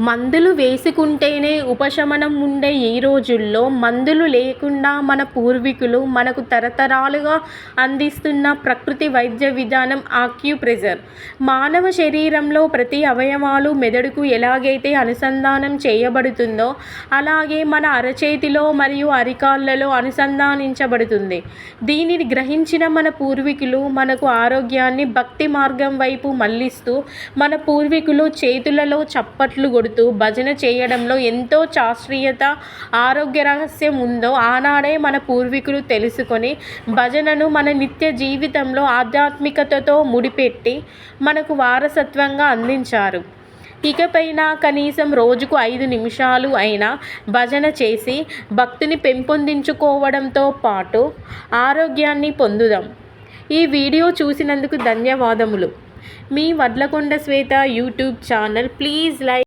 మందులు వేసుకుంటేనే ఉపశమనం ఉండే ఈ రోజుల్లో మందులు లేకుండా మన పూర్వీకులు మనకు తరతరాలుగా అందిస్తున్న ప్రకృతి వైద్య విధానం ఆక్యుప్రెజర్. మానవ శరీరంలో ప్రతి అవయవాలు మెదడుకు ఎలాగైతే అనుసంధానం చేయబడుతుందో అలాగే మన అరచేతిలో మరియు అరికాళ్ళలో అనుసంధానించబడుతుంది. దీనిని గ్రహించిన మన పూర్వీకులు మనకు ఆరోగ్యాన్ని భక్తి మార్గం వైపు మళ్ళిస్తూ మన పూర్వీకులు చేతులలో చప్పట్లు కొడుతూ భజన చేయడంలో ఎంతో శాస్త్రీయత ఆరోగ్య రహస్యం ఉందో ఆనాడే మన పూర్వీకులు తెలుసుకొని భజనను మన నిత్య జీవితంలో ఆధ్యాత్మికతతో ముడిపెట్టి మనకు వారసత్వంగా అందించారు. ఇకపైన కనీసం రోజుకు ఐదు నిమిషాలు అయినా భజన చేసి భక్తిని పెంపొందించుకోవడంతో పాటు ఆరోగ్యాన్ని పొందుదాం. ఈ వీడియో చూసినందుకు ధన్యవాదములు. మీ Vadlakonda Swetha YouTube channel please like